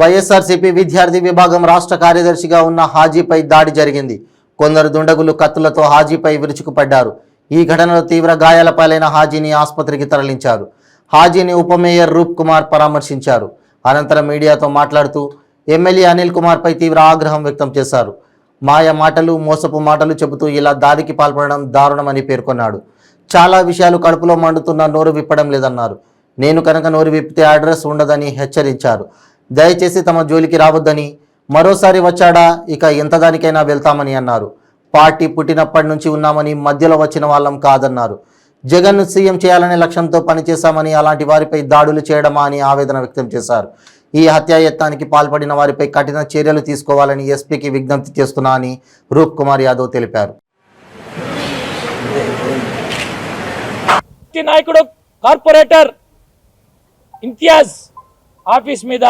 వైఎస్ఆర్సీపీ విద్యార్థి విభాగం రాష్ట్ర కార్యదర్శిగా ఉన్న హాజీపై దాడి జరిగింది. కొందరు దుండగులు కత్తులతో హాజీపై విరుచుకుపడ్డారు. ఈ ఘటనలో తీవ్ర గాయాల పాలైన హాజీని ఆసుపత్రికి తరలించారు. హాజీని ఉప మేయర్ రూప్ కుమార్ పరామర్శించారు. అనంతరం మీడియాతో మాట్లాడుతూ ఎమ్మెల్యే అనిల్ కుమార్పై తీవ్ర ఆగ్రహం వ్యక్తం చేశారు. మాయ మాటలు మోసపు మాటలు చెబుతూ ఇలా దాడికి పాల్పడడం దారుణమని పేర్కొన్నాడు. చాలా విషయాలు కడుపులో మండుతున్న నోరు విప్పడం లేదన్నారు. నేను కనుక నోరు విప్పితే అడ్రస్ ఉండదని హెచ్చరించారు. దయచేసి తమ జోలికి రావద్దని మరోసారి వచ్చాడా? ఇక ఎంతదానికైనా వెళ్తామని అన్నారు. పార్టీ పుట్టినప్పటి నుంచి ఉన్నామని మధ్యలో వచ్చిన వాళ్ళం కాదన్నారు. జగన్ను సీఎం చేయాలనే లక్ష్యంతో పనిచేశామని అలాంటి వారిపై దాడులు చేయడమా అని ఆవేదన వ్యక్తం చేశారు. ఈ హత్యాయత్నానికి పాల్పడిన వారిపై కఠిన చర్యలు తీసుకోవాలని ఎస్పీకి విజ్ఞప్తి చేస్తున్నా అని రూప్ కుమార్ యాదవ్ తెలిపారు. నాయకుడు కార్పొరేటర్ ఇంతియాజ్ ఆఫీస్ మీద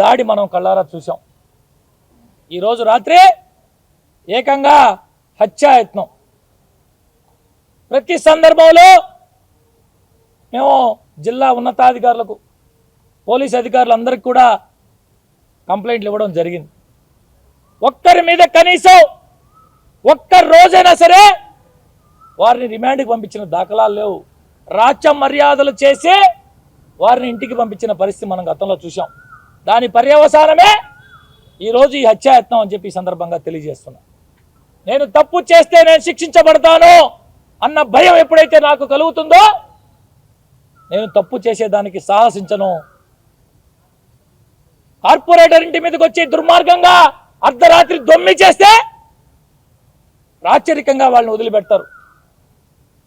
దాడి మనం కళ్ళారా చూసాం ఈరోజు రాత్రి ఏకంగా హత్యాయత్నం ప్రతి సందర్భంలో మేము జిల్లా ఉన్నతాధికారులకు పోలీస్ అధికారులందరికీ కూడా కంప్లైంట్లు ఇవ్వడం జరిగింది. ఒక్కరి మీద కనీసం ఒక్క రోజైనా సరే వారిని రిమాండ్కి పంపించిన దాఖలాలు లేవు. రాచ మర్యాదలు చేసి వారిని ఇంటికి పంపించిన పరిస్థితి మనం గతంలో చూసాం దాని పర్యవసానమే ఈరోజు ఈ హత్యాయత్నం అని చెప్పి సందర్భంగా తెలియజేస్తున్నా. నేను తప్పు చేస్తే నేను శిక్షించబడతాను అన్న భయం ఎప్పుడైతే నాకు కలుగుతుందో నేను తప్పు చేసేదానికి సాహసించను. కార్పొరేటర్ ఇంటి మీదకి వచ్చి దుర్మార్గంగా అర్ధరాత్రి దొమ్మి చేస్తే రాచరికంగా వాళ్ళని వదిలిపెడతారు.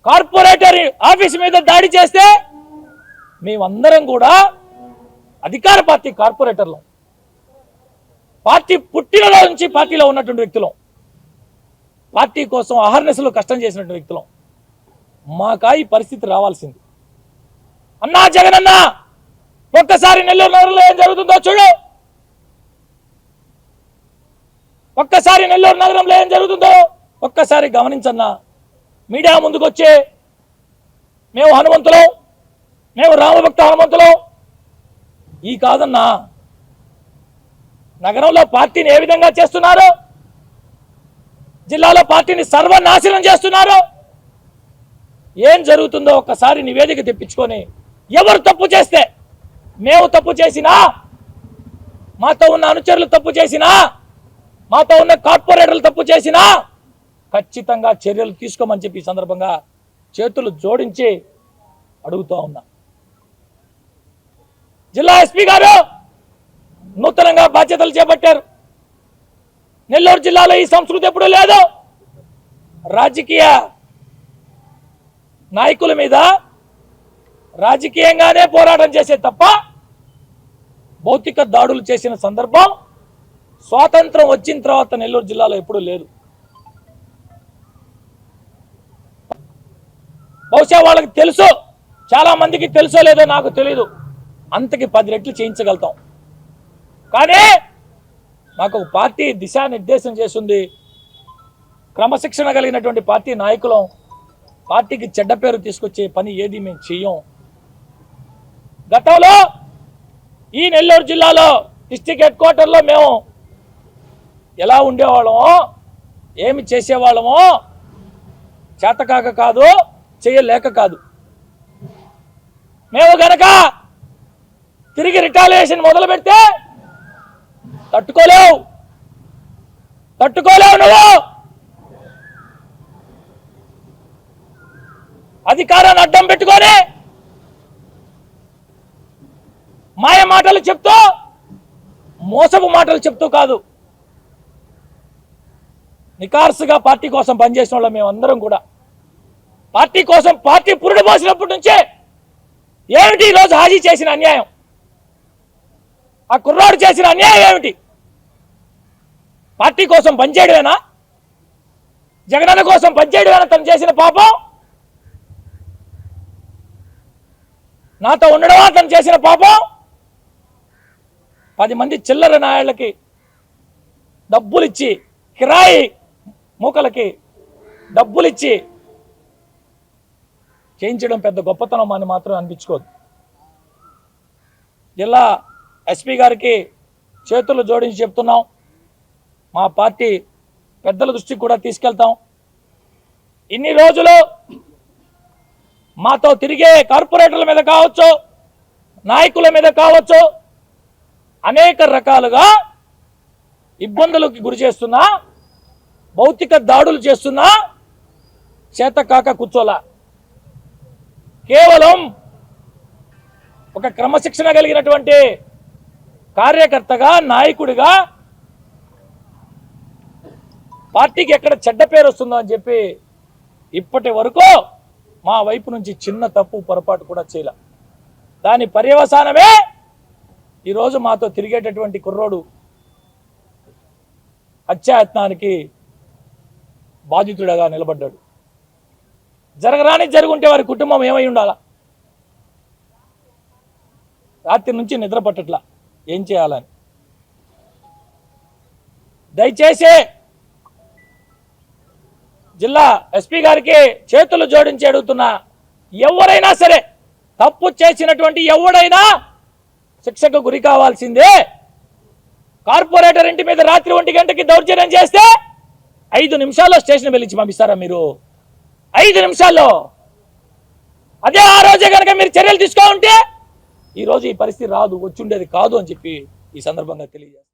కార్పొరేటర్ ఆఫీస్ మీద దాడి చేస్తే మేమందరం కూడా అధికార పార్టీ కార్పొరేటర్లు. పార్టీ పుట్టినలో నుంచి పార్టీలో ఉన్నటువంటి వ్యక్తులం. పార్టీ కోసం అహర్నెస్లో కష్టం చేసినటువంటి వ్యక్తులం. మాకా ఈ పరిస్థితి రావాల్సింది. అన్నా జగనన్న ఒక్కసారి నెల్లూరు నగరంలో ఏం జరుగుతుందో చూడు. ఒక్కసారి నెల్లూరు నగరంలో ఏం జరుగుతుందో ఒక్కసారి గమనించన్నా. మీడియా ముందుకొచ్చే మేము హనుమంతులం మేము రామభక్త హనుమంతులం ఈ కాదన్నా. నగరంలో పార్టీని ఏ విధంగా చేస్తున్నారు? జిల్లాలో పార్టీని సర్వనాశనం చేస్తున్నారు? ఏం జరుగుతుందో ఒక్కసారి నివేదిక తెప్పించుకొని ఎవరు తప్పు చేస్తే మేము తప్పు చేసినా మాతో ఉన్న అనుచరులు తప్పు చేసినా మాతో ఉన్న కార్పొరేటర్లు తప్పు చేసినా ఖచ్చితంగా చర్యలు తీసుకోమని చెప్పి ఈ సందర్భంగా చేతులు జోడించి అడుగుతూ ఉన్నా. జిల్లా ఎస్పీ గారు నూతనంగా బాధ్యతలు చేపట్టారు. నెల్లూరు జిల్లాలో ఈ సంస్కృతి ఎప్పుడూ లేదు. రాజకీయ నాయకుల మీద రాజకీయంగానే పోరాటం చేసే తప్ప భౌతిక దాడులు చేసిన సందర్భం స్వాతంత్రం వచ్చిన తర్వాత నెల్లూరు జిల్లాలో ఎప్పుడూ లేదు. బహుశా వాళ్ళకి తెలుసు చాలా మందికి తెలుసో లేదో నాకు తెలియదు అంతకి పది రెట్లు చేయించగలుగుతాం. కానీ మాకు ఒక పార్టీ దిశానిర్దేశం చేస్తుంది. క్రమశిక్షణ కలిగినటువంటి పార్టీ నాయకులం పార్టీకి చెడ్డ పేరు తీసుకొచ్చే పని ఏది మేము చెయ్యం. గతంలో ఈ నెల్లూరు జిల్లాలో డిస్టిక్ హెడ్ క్వార్టర్లో మేము ఎలా ఉండేవాళ్ళమో ఏమి చేసేవాళ్ళమో చేతకాక కాదు చేయలేక కాదు. మేము గనక తిరిగి రిటాలియేషన్ మొదలు పెడితే తట్టుకోలేవు. తట్టుకోలేవు నువ్వు. అధికారాన్ని అడ్డం పెట్టుకొని మాయ మాటలు చెప్తూ మోసపు మాటలు చెప్తూ కాదు. నికార్సుగా పార్టీ కోసం పనిచేసిన వాళ్ళం మేమందరం కూడా. పార్టీ కోసం పార్టీ పురుడు పోసినప్పటి నుంచే ఏమిటి ఈరోజు హాజీ చేసిన అన్యాయం? ఆ కుర్రాడు చేసిన అన్యాయం ఏమిటి? పార్టీ కోసం పనిచేయడమేనా జగనన్న కోసం పనిచేయడమేనా తను చేసిన పాపం? నాతో ఉండడమా తను చేసిన పాపం? పది మంది చిల్లర నాయళ్ళకి డబ్బులిచ్చి కిరాయి మూకలకి డబ్బులిచ్చి చేయించడం పెద్ద గొప్పతనం అని మాత్రం అనిపించుకోదు. జిల్లా ఎస్పీ గారికి చేతులు జోడించి చెప్తున్నాం. మా పార్టీ పెద్దల దృష్టికి కూడా తీసుకెళ్తాం. ఇన్ని రోజులు మాతో తిరిగే కార్పొరేటర్ల మీద కావచ్చు నాయకుల మీద కావచ్చు అనేక రకాలుగా ఇబ్బందులకు గురి చేస్తున్నా భౌతిక దాడులు చేస్తున్నా చేత కాక కూర్చోలా. కేవలం ఒక క్రమశిక్షణ కలిగినటువంటి కార్యకర్తగా నాయకుడిగా పార్టీకి ఎక్కడ చెడ్డ పేరు వస్తుందో అని చెప్పి ఇప్పటి వరకు మా వైపు నుంచి చిన్న తప్పు పొరపాటు కూడా చేయలే. దాని పర్యవసానమే ఈరోజు మాతో తిరిగేటటువంటి కుర్రోడు హత్యాయత్నానికి బాధితుడగా నిలబడ్డాడు. జరగరాని జరుగుంటే వారి కుటుంబం ఏమై ఉండాలా? రాత్రి నుంచి నిద్ర పట్టట్లా. ఏం చేయాలని? దయచేసి జిల్లా ఎస్పీ గారికి చేతులు జోడించి అడుగుతున్నా ఎవరైనా సరే తప్పు చేసినటువంటి ఎవడైనా శిక్షకు గురి కావాల్సిందే. కార్పొరేటర్ ఇంటి మీద రాత్రి ఒంటి గంటకి దౌర్జన్యం చేస్తే ఐదు నిమిషాల్లో స్టేషన్ వెళ్ళించి పంపిస్తారా మీరు? ఐదు నిమిషాల్లో. అదే ఆ రోజే కనుక మీరు చర్యలు తీసుకో ఉంటే ఈ రోజు ఈ పరిస్థితి రాదు వచ్చుండేది కాదు అని చెప్పి ఈ సందర్భంగా తెలియజేస్తాను.